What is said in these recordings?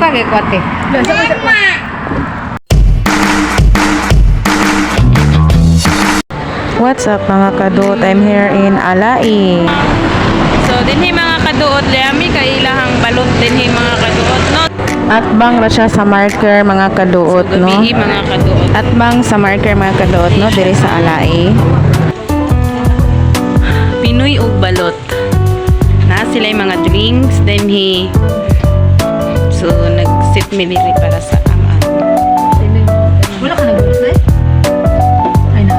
ka kay kwate. What's up mga kadot? I'm here in Alai. So, dinhi mga kaduot, lami kay ilahang balot dinhi mga kaduot, no? At bang ra siya sa marker mga kaduot, no? Gabi mga kaduot. At bang sa marker mga kaduot, no? Diri sa Alai. Pinoy ug balot. Na sila yung mga drinks, then he So, nag-sit me diri para sa aman. Wala ka nag-birth na? Ay na.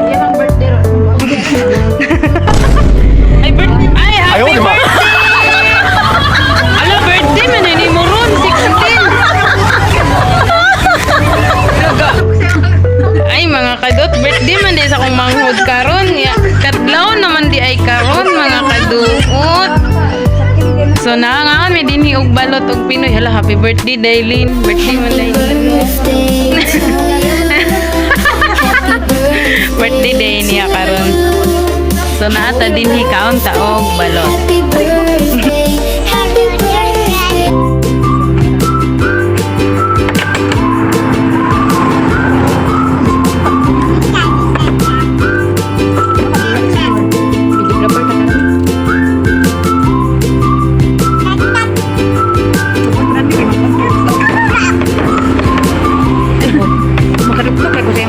Yan ang birthday ro. Ay, birthday! Ay, happy birthday! Ala, birthday man yun, mo ron, 16. Ay, mga kadot, birthday man di sa akong manghod karon. Ya, kadlaw naman di ay karon, mga kaduot. So, nangangan, may dinhi og balot og Pinoy. Hala, happy birthday, Dailin. Birthday mo, Dailin. birthday day niya karon. So, naata dinhi kaon ta og balot. Happy birthday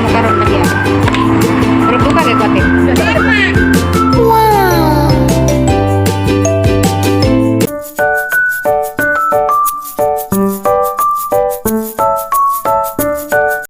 makaroon na diyan. Pero buka kay kuwate.